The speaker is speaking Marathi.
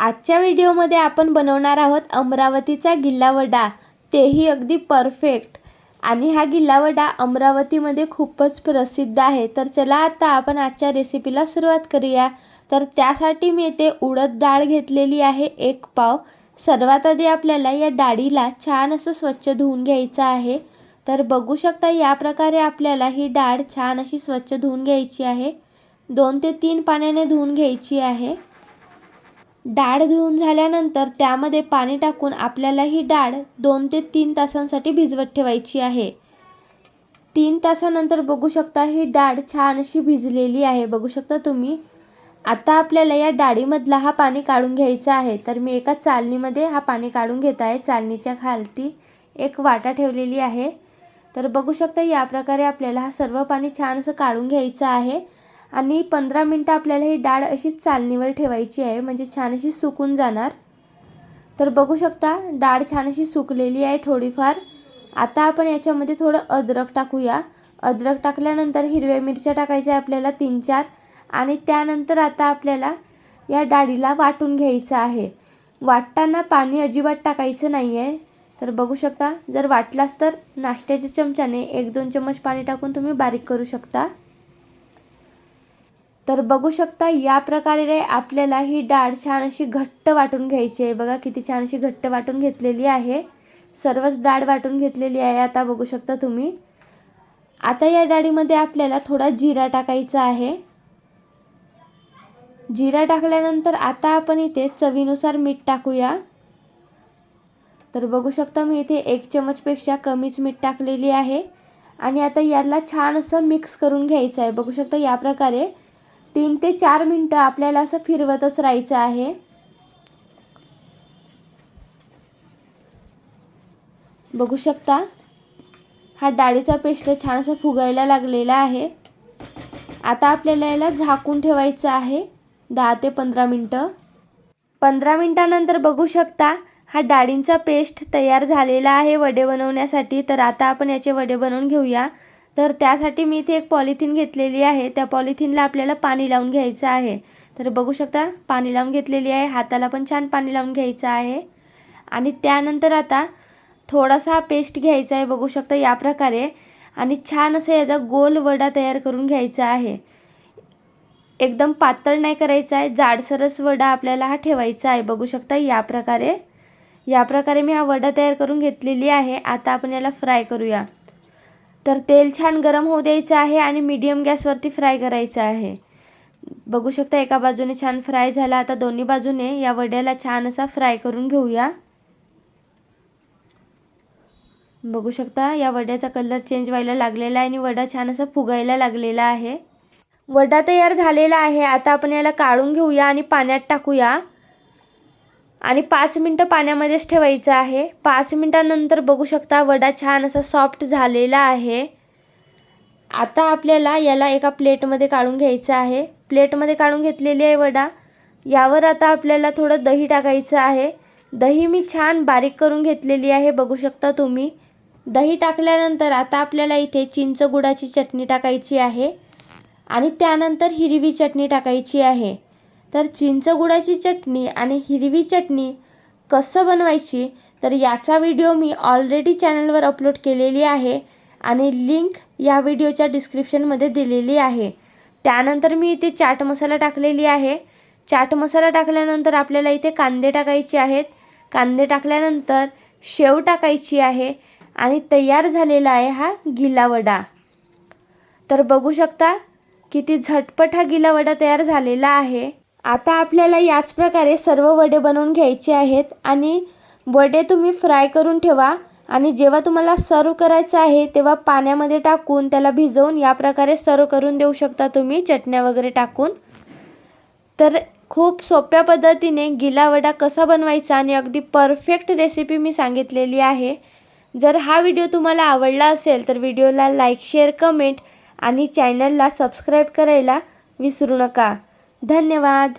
आजच्या व्हिडिओमध्ये आपण बनवणार आहोत अमरावतीचा गिल्ला वडा तेही अगदी परफेक्ट. आणि हा गिल्ला वडा अमरावतीमध्ये खूपच प्रसिद्ध आहे. तर चला आता आपण आजच्या रेसिपीला सुरुवात करूया. तर त्यासाठी मी येथे उडद डाळ घेतलेली आहे एक पाव. सर्वात आधी आपल्याला या डाळीला छान असं स्वच्छ धुवून घ्यायचं आहे. तर बघू शकता या प्रकारे आपल्याला ही डाळ छान अशी स्वच्छ धुवून घ्यायची आहे. दोन ते तीन पाण्याने धुवून घ्यायची आहे. डाळ धुवून झाल्यानंतर त्यामध्ये पाणी टाकून आपल्याला ही डाळ दोन ते तीन तासांसाठी भिजवत ठेवायची आहे. तीन तासानंतर बघू शकता ही डाळ छान अशी भिजलेली आहे. बघू शकता तुम्ही? आता आपल्याला या डाळीमधला हा पाणी काढून घ्यायचा आहे. तर मी एका चालणीमध्ये हा पाणी काढून घेत आहे. चालणीच्या खालती एक वाटा ठेवलेली आहे. तर बघू शकता या प्रकारे आपल्याला हा सर्व पाणी छान असं काढून घ्यायचं आहे. आणि पंधरा मिनटं आपल्याला ही डाळ अशीच चालणीवर ठेवायची आहे म्हणजे छान अशी सुकून जाणार. तर बघू शकता डाळ छान अशी सुकलेली आहे थोडीफार. आता आपण याच्यामध्ये थोडं अद्रक टाकूया. अद्रक टाकल्यानंतर हिरव्या मिरच्या टाकायच्या आपल्याला तीन चार आणि त्यानंतर आता आपल्याला या डाळीला वाटून घ्यायचं आहे. वाटताना पाणी अजिबात टाकायचं नाही आहे तर बघू शकता जर वाटलास तर नाश्त्याच्या चमच्याने एक दोन चम्मच पाणी टाकून तुम्ही बारीक करू शकता. तर बघू शकता या प्रकारे आपल्याला ही डाळ छान अशी घट्ट वाटून घ्यायची आहे. बघा किती छान अशी घट्ट वाटून घेतलेली आहे. सर्वच डाळ वाटून घेतलेली आहे आता बघू शकता तुम्ही. आता या डाळीमध्ये आपल्याला थोडा जिरा टाकायचा आहे. जिरा टाकल्यानंतर आता आपण इथे चवीनुसार मीठ टाकूया. तर बघू शकता मी इथे एक चमचपेक्षा कमीच मीठ टाकलेली आहे. आणि आता याला छान असं मिक्स करून घ्यायचं आहे. बघू शकता या प्रकारे तीन ते चार मिनटं आपल्याला असं फिरवतच राहायचं आहे. बघू शकता हा डाळीचा पेस्ट छान असा फुगायला लागलेला आहे. आता आपल्याला याला झाकून ठेवायचं आहे दहा ते पंधरा मिनटं. पंधरा मिनटानंतर बघू शकता हा डाळींचा पेस्ट तयार झालेला आहे वडे बनवण्यासाठी. तर आता आपण याचे वडे बनवून घेऊया. तर त्यासाठी मी इथे एक पॉलिथिन घेतलेली आहे. त्या पॉलिथिनला आपल्याला पाणी लावून घ्यायचं आहे. तर बघू शकता पाणी लावून घेतलेली आहे. हाताला पण छान पाणी लावून घ्यायचं आहे. आणि त्यानंतर आता थोडासा पेस्ट घ्यायचा आहे बघू शकता या प्रकारे. आणि छान असं याचा गोल वडा तयार करून घ्यायचा आहे. एकदम पातळ नाही करायचा आहे. जाडसरस वडा आपल्याला हा ठेवायचा आहे बघू शकता या प्रकारे. या प्रकारे मी हा वडा तयार करून घेतलेली आहे. आता आपण याला फ्राय करूया. तर तेल छान गरम होऊ द्यायचं आहे आणि मीडियम गॅसवरती फ्राय करायचं आहे. बघू शकता एका बाजूने छान फ्राय झाला. आता दोन्ही बाजूने या वड्याला छान असा फ्राय करून घेऊया. बघू शकता या वड्याचा कलर चेंज व्हायला लागलेला आहे आणि वडा छान असा फुगायला लागलेला आहे. वडा तयार झालेला आहे. आता आपण याला काढून घेऊया आणि पाण्यात टाकूया. आणि पाच मिनटं पाण्यामध्येच ठेवायचं आहे. पाच मिनटानंतर बघू शकता वडा छान असा सॉफ्ट झालेला आहे. आता आपल्याला याला एका प्लेटमध्ये काढून घ्यायचं आहे. प्लेटमध्ये काढून घेतलेली आहे वडा. यावर आता आपल्याला थोडं दही टाकायचं आहे. दही मी छान बारीक करून घेतलेली आहे बघू शकता तुम्ही. दही टाकल्यानंतर आता आपल्याला इथे चिंच गुडाची चटणी टाकायची आहे. आणि त्यानंतर हिरवी चटणी टाकायची आहे. तर चिंचगुडाची चटणी आणि हिरवी चटणी कसं बनवायची? तर याचा व्हिडिओ मी ऑलरेडी चॅनलवर अपलोड केलेली आहे आणि लिंक या व्हिडिओच्या डिस्क्रिप्शनमध्ये दिलेली आहे. त्यानंतर मी इथे चाट मसाला टाकलेली आहे. चाट मसाला टाकल्यानंतर आपल्याला इथे कांदे टाकायचे आहेत. कांदे टाकल्यानंतर शेव टाकायची आहे आणि तयार झालेला आहे हा गिलावडा तर बघू शकता किती झटपट हा गिलावडा तयार झालेला आहे. आता आपल्याला याच प्रकारे सर्व वडे बनवून घ्यायचे आहेत आणि वडे तुम्ही फ्राय करून ठेवा आणि जेव्हा तुम्हाला सर्व करायचं आहे तेव्हा पाण्यामध्ये टाकून त्याला भिजवून या प्रकारे सर्व करून देऊ शकता तुम्ही चटण्या वगैरे टाकून. तर खूप सोप्या पद्धतीने गिला वडा कसा बनवायचा आणि अगदी परफेक्ट रेसिपी मी सांगितलेली आहे. जर हा व्हिडिओ तुम्हाला आवडला असेल तर व्हिडिओला लाईक शेअर कमेंट आणि चॅनलला सबस्क्राईब करायला विसरू नका. धन्यवाद.